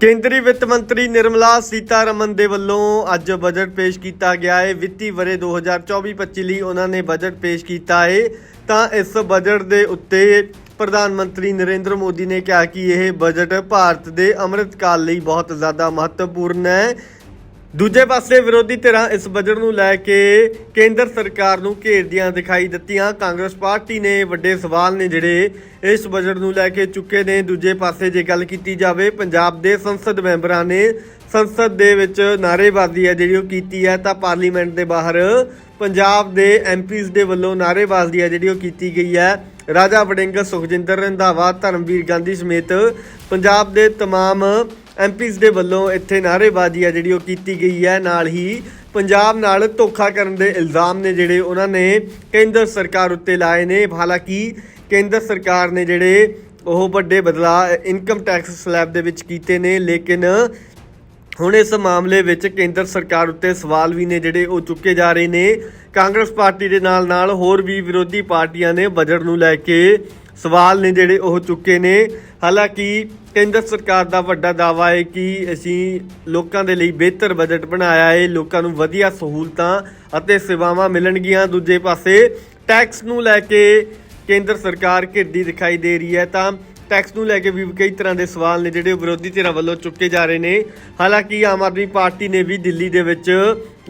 ਕੇਂਦਰੀ ਵਿੱਤ ਮੰਤਰੀ ਨਿਰਮਲਾ ਸੀਤਾਰਮਨ ਦੇ ਵੱਲੋਂ ਅੱਜ ਬਜਟ ਪੇਸ਼ ਕੀਤਾ ਗਿਆ ਹੈ ਵਿੱਤੀ ਵਰੇ 2024-25 ਲਈ ਉਹਨਾਂ ਨੇ ਬਜਟ ਪੇਸ਼ ਕੀਤਾ ਹੈ ਤਾਂ ਇਸ ਬਜਟ ਦੇ ਉੱਤੇ ਪ੍ਰਧਾਨ ਮੰਤਰੀ ਨਰਿੰਦਰ ਮੋਦੀ ਨੇ ਕਿਹਾ ਕਿ ਇਹ ਬਜਟ ਭਾਰਤ ਦੇ ਅੰਮ੍ਰਿਤ ਕਾਲ ਲਈ ਬਹੁਤ ਜ਼ਿਆਦਾ ਮਹੱਤਵਪੂਰਨ ਹੈ। ਦੂਜੇ ਪਾਸੇ ਵਿਰੋਧੀ ਧਿਰਾਂ ਇਸ ਬਜਟ ਨੂੰ ਲੈ ਕੇ ਕੇਂਦਰ ਸਰਕਾਰ ਨੂੰ ਘੇਰਦੀਆਂ ਦਿਖਾਈ ਦਿੱਤੀਆਂ ਕਾਂਗਰਸ ਪਾਰਟੀ ਨੇ ਵੱਡੇ ਸਵਾਲ ਨੇ ਜਿਹੜੇ ਇਸ ਬਜਟ ਨੂੰ ਲੈ ਕੇ ਚੁੱਕੇ ਨੇ ਦੂਜੇ ਪਾਸੇ ਜੇ ਗੱਲ ਕੀਤੀ ਜਾਵੇ ਪੰਜਾਬ ਦੇ ਸੰਸਦ ਮੈਂਬਰਾਂ ਨੇ ਸੰਸਦ ਦੇ ਵਿੱਚ ਨਾਅਰੇਬਾਜ਼ੀ ਹੈ ਜਿਹੜੀ ਉਹ ਕੀਤੀ ਹੈ ਤਾਂ ਪਾਰਲੀਮੈਂਟ ਦੇ ਬਾਹਰ ਪੰਜਾਬ ਦੇ ਐਮਪੀਜ਼ ਦੇ ਵੱਲੋਂ ਨਾਅਰੇਬਾਜ਼ੀ ਹੈ ਜਿਹੜੀ ਉਹ ਕੀਤੀ ਗਈ ਹੈ ਰਾਜਾ ਵੜਿੰਗ ਸੁਖਜਿੰਦਰ ਰੰਧਾਵਾ ਧਰਮਵੀਰ ਗਾਂਧੀ ਸਮੇਤ ਪੰਜਾਬ ਦੇ तमाम ਐਮਪੀਜ਼ ਦੇ ਵੱਲੋਂ ਇੱਥੇ ਨਾਅਰੇਬਾਜ਼ੀ ਆ ਜਿਹੜੀ ਉਹ ਕੀਤੀ ਗਈ ਹੈ। ਨਾਲ ਹੀ ਪੰਜਾਬ ਨਾਲ ਧੋਖਾ ਕਰਨ ਦੇ ਇਲਜ਼ਾਮ ਨੇ ਜਿਹੜੇ ਉਹਨਾਂ ਨੇ ਕੇਂਦਰ ਸਰਕਾਰ ਉੱਤੇ ਲਾਏ ਨੇ। ਹਾਲਾਂਕਿ ਕੇਂਦਰ ਸਰਕਾਰ ਨੇ ਜਿਹੜੇ ਉਹ ਵੱਡੇ ਬਦਲਾਅ ਇਨਕਮ ਟੈਕਸ ਸਲੈਬ ਦੇ ਵਿੱਚ ਕੀਤੇ ਨੇ। ਲੇਕਿਨ ਹੁਣ ਇਸ ਮਾਮਲੇ ਵਿੱਚ ਕੇਂਦਰ ਸਰਕਾਰ ਉੱਤੇ ਸਵਾਲ ਵੀ ਨੇ ਜਿਹੜੇ ਉਹ ਚੁੱਕੇ ਜਾ ਰਹੇ ਨੇ। ਕਾਂਗਰਸ ਪਾਰਟੀ ਦੇ ਨਾਲ ਨਾਲ ਹੋਰ ਵੀ ਵਿਰੋਧੀ ਪਾਰਟੀਆਂ ਨੇ ਬਜਟ ਨੂੰ ਲੈ ਕੇ ਸਵਾਲ ਨੇ ਜਿਹੜੇ ਉਹ ਚੁੱਕੇ ਨੇ। ਹਾਲਾਂਕਿ ਕੇਂਦਰ ਸਰਕਾਰ ਦਾ ਵੱਡਾ ਦਾਅਵਾ ਹੈ ਕਿ ਅਸੀਂ ਲੋਕਾਂ ਦੇ ਲਈ ਬਿਹਤਰ ਬਜਟ ਬਣਾਇਆ ਹੈ, ਲੋਕਾਂ ਨੂੰ ਵਧੀਆ ਸਹੂਲਤਾਂ ਅਤੇ ਸੇਵਾਵਾਂ ਮਿਲਣਗੀਆਂ। ਦੂਜੇ ਪਾਸੇ ਟੈਕਸ ਨੂੰ ਲੈ ਕੇ ਕੇਂਦਰ ਸਰਕਾਰ ਘਿਰਦੀ ਦਿਖਾਈ ਦੇ ਰਹੀ ਹੈ ਤਾਂ ਟੈਕਸ ਨੂੰ ਲੈ ਕੇ ਵੀ ਕਈ ਤਰ੍ਹਾਂ ਦੇ ਸਵਾਲ ਨੇ ਜਿਹੜੇ ਉਹ ਵਿਰੋਧੀ ਧਿਰਾਂ ਵੱਲੋਂ ਚੁੱਕੇ ਜਾ ਰਹੇ ਨੇ। ਹਾਲਾਂਕਿ ਆਮ ਆਦਮੀ ਪਾਰਟੀ ਨੇ ਵੀ ਦਿੱਲੀ ਦੇ ਵਿੱਚ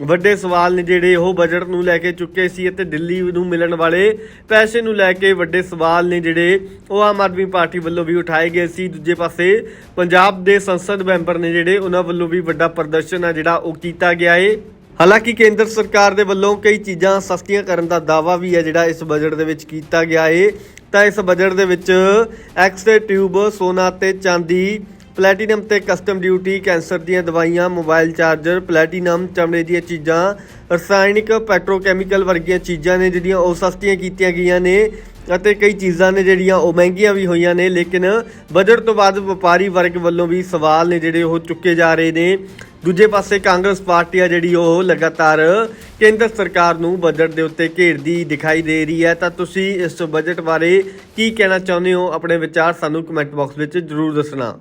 ਵੱਡੇ ਸਵਾਲ ਨੇ ਜਿਹੜੇ ਉਹ ਬਜਟ ਨੂੰ ਲੈ ਕੇ ਚੁੱਕੇ ਸੀ ਅਤੇ ਦਿੱਲੀ ਨੂੰ ਮਿਲਣ ਵਾਲੇ ਪੈਸੇ ਨੂੰ ਲੈ ਕੇ ਵੱਡੇ ਸਵਾਲ ਨੇ ਜਿਹੜੇ ਉਹ ਆਮ ਆਦਮੀ ਪਾਰਟੀ ਵੱਲੋਂ ਵੀ ਉਠਾਏ ਗਏ ਸੀ। ਦੂਜੇ ਪਾਸੇ ਪੰਜਾਬ ਦੇ ਸੰਸਦ ਮੈਂਬਰ ਨੇ ਜਿਹੜੇ ਉਹਨਾਂ ਵੱਲੋਂ ਵੀ ਵੱਡਾ ਪ੍ਰਦਰਸ਼ਨ ਆ ਜਿਹੜਾ ਉਹ ਕੀਤਾ ਗਿਆ ਏ। ਹਾਲਾਂਕਿ ਕੇਂਦਰ ਸਰਕਾਰ ਦੇ ਵੱਲੋਂ ਕਈ ਚੀਜ਼ਾਂ ਸਸਤੀਆਂ ਕਰਨ ਦਾ ਦਾਅਵਾ ਵੀ ਹੈ ਜਿਹੜਾ ਇਸ ਬਜਟ ਦੇ ਵਿੱਚ ਕੀਤਾ ਗਿਆ ਏ। ਤਾਂ ਇਸ ਬਜਟ ਦੇ ਵਿੱਚ ਐਕਸਰੇ ਟਿਊਬ ਸੋਨਾ ਤੇ ਚਾਂਦੀ ਪਲੈਟੀਨਮ ਤੇ ਕਸਟਮ ਡਿਊਟੀ ਕੈਂਸਰ ਦੀਆਂ ਦਵਾਈਆਂ ਮੋਬਾਈਲ ਚਾਰਜਰ ਪਲੈਟੀਨਮ ਚਮੜੇ ਦੀਆਂ ਚੀਜ਼ਾਂ, ਰਸਾਇਣਿਕ ਪੈਟਰੋਕੈਮੀਕਲ ਵਰਗੀਆਂ ਚੀਜ਼ਾਂ ਨੇ ਜਿਹੜੀਆਂ ਉਹ ਸਸਤੀਆਂ ਕੀਤੀਆਂ ਗਈਆਂ ਨੇ ਅਤੇ ਕਈ ਚੀਜ਼ਾਂ ਨੇ ਜਿਹੜੀਆਂ ਉਹ ਮਹਿੰਗੀਆਂ ਵੀ ਹੋਈਆਂ ਨੇ, ਲੇਕਿਨ ਬਜਟ ਤੋਂ ਬਾਅਦ ਵਪਾਰੀ ਵਰਗ ਵੱਲੋਂ ਵੀ ਸਵਾਲ ਨੇ ਜਿਹੜੇ ਉਹ ਚੁੱਕੇ ਜਾ ਰਹੇ ਨੇ। ਦੂਜੇ ਪਾਸੇ ਕਾਂਗਰਸ ਪਾਰਟੀ ਆ ਜਿਹੜੀ ਉਹ ਲਗਾਤਾਰ ਕੇਂਦਰ ਸਰਕਾਰ ਨੂੰ ਬਜਟ ਦੇ ਉੱਤੇ ਘੇਰਦੀ ਦਿਖਾਈ ਦੇ ਰਹੀ ਹੈ। ਤਾਂ ਤੁਸੀਂ ਇਸ ਬਜਟ ਬਾਰੇ ਕੀ ਕਹਿਣਾ ਚਾਹੁੰਦੇ ਹੋ? ਆਪਣੇ ਵਿਚਾਰ ਸਾਨੂੰ ਕਮੈਂਟ ਬਾਕਸ ਵਿੱਚ ਜ਼ਰੂਰ ਦੱਸਣਾ।